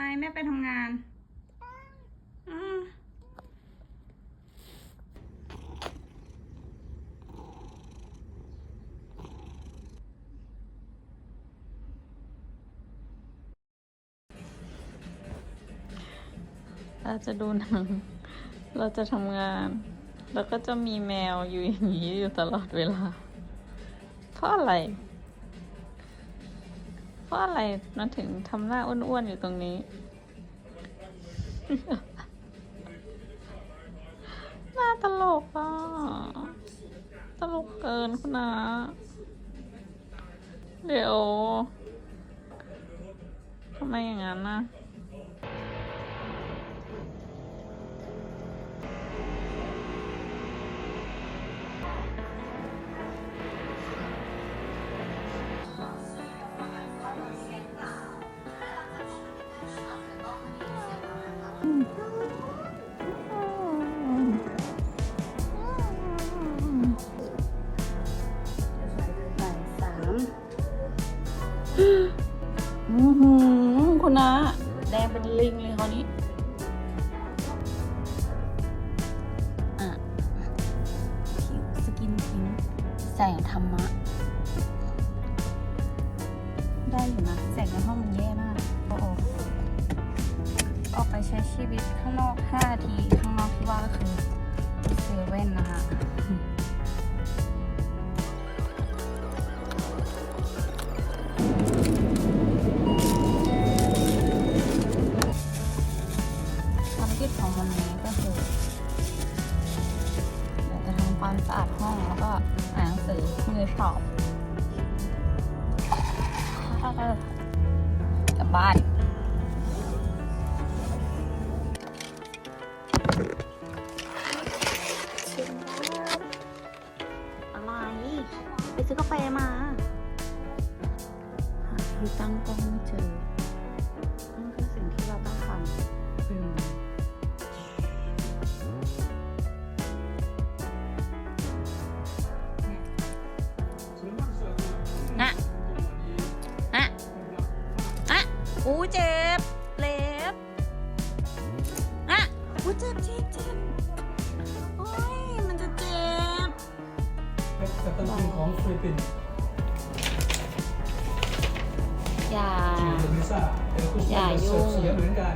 ไมแม่ไปทำงานเราจะดูหนัง เราจะทำงาน แล้วก็จะมีแมวอยู่อย่างนี้อยู่ตลอดเวลา เพราะอะไร เพราะอะไรมันถึงทำหน้าอ้วนๆอยู่ตรงนี้ หน้าตลกอะ ตลกเกินคุณนะ เดี๋ยวทำไมอย่างนั้นนะ อือหือคุณนะแดงเป็นลิงเลยคราวนี้อะผิวสกินพิงแสงธรรมะ ได้อยู่นะแสงในห้องมันแย่มาก โอ้โหออกไปใช้ชีวิตข้างนอก 5 นาที ข้างนอกที่ว่าก็คือเซเว่นนะคะ เจ็บ เล็บอะอู้เจ็บเจ็บเจ็บโอ้ย มันจะเจ็บ เป็นกัปตันทีมของฟิลิปปินส์อย่าทีมเดนิซ่าเดี๋ยวคุณอย่ายุ่ง เสียเหมือนกัน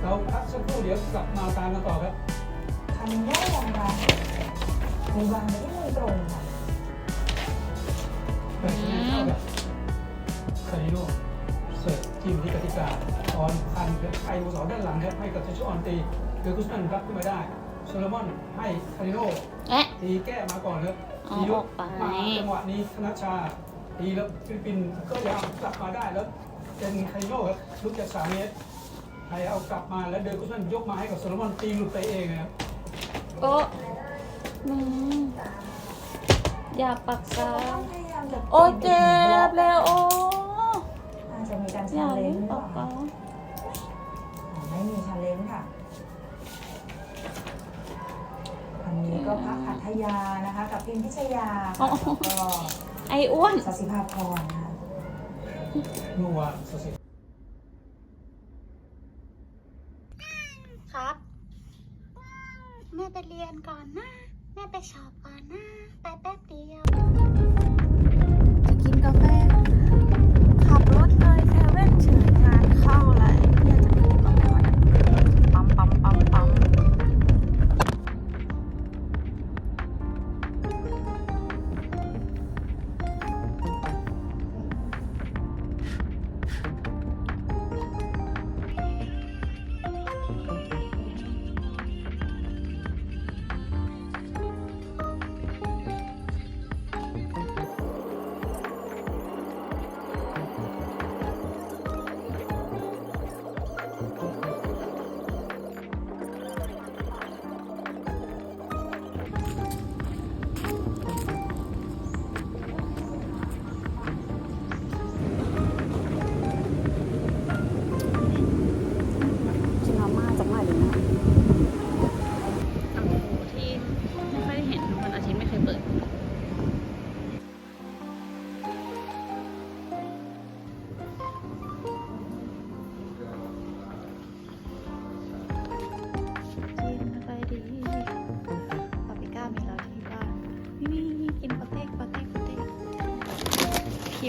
เราพักสักครู่เดี๋ยวกลับมาตามกันต่อครับทำได้อย่างไรมีวางไว้ที่มือตรงค่ะไปที่นี่เข้ากับคาริโนเสิร์ฟ ทีมที่กติกาออนคันครับไอโมสอด้านหลังครับให้กับเซชออนตีเดอร์กุสตันรับขึ้นมาได้โซโลมอนให้คาริโนเอ๊ะ ตีแก้มาก่อนครับเอาตียออกไป มาจังหวะนี้ธนชชาตีแล้วฟิลิปปินส์ก็ยังกลับมาได้แล้วเป็นคาริโนครับลุกจากสามเมตรไทยเอากลับมาแล้วเดอร์กุสตันยกมาให้กับโซโลมอนตีหลุดไปเองนะครับ โอ้มึงอย่าปากกาพยายามจะโอ้ยเจ็บแล้วโอ้อ กล่ากาไม่มีชาเลนจ์ค่ะ อันนี้ก็พักอัธยานะคะ กับพิมพิชยาอ๋อค่ะแล้วก็ไอ้อ้วนสสิภาพรนะคะเมื่อวานสสิครับ แม่ไปเรียนก่อนนะ แม่ไปสอบก่อนนะ ไปแป๊บเดียว จะกินกาแฟ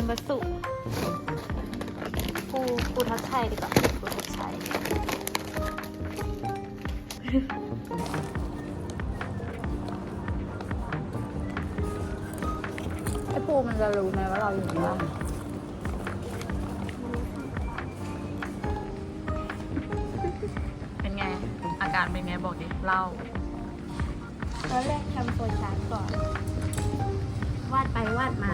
มวัสุปูปูทัชชัยดีกว่าปูทัชชัยไอ้ปูมันจะรู้ไหมว่าเราอยู่ข้างล่างเป็นไง อาการเป็นไงบอกดิ เล่าตอนแรกทำโฟล์ชาร์ตก่อน วาดไปวาดมา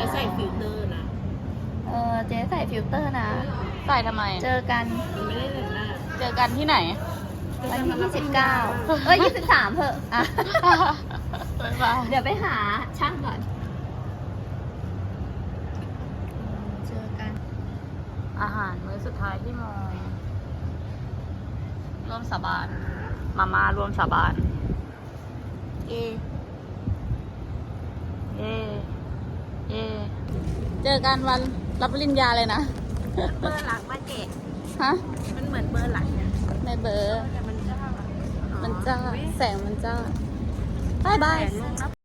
จะใส่ฟิลเตอร์นะ เออเจ๊ใส่ฟิลเตอร์นะ ใส่ทำไม เจอกันไม่ได้แต่งหน้าเจอกันที่ไหน วันที่ 29 เอ้ย 23เถอะอะ บ๊ายบายเดี๋ยวไปหาช่างก่อน เจอกัน อาหารมื้อสุดท้ายที่มองร่วมสาบาน มาม่าร่วมสาบาน เอ เย่ เย่ เจอกันวันรับปริญญาเลยนะ เบอร์หลังมาเกะฮะ มันเหมือนเบอร์หลังเนี่ยในเบอร์ แต่มันจ้ามันจ้า แสงมันจ้าบายบาย แสงลงนะ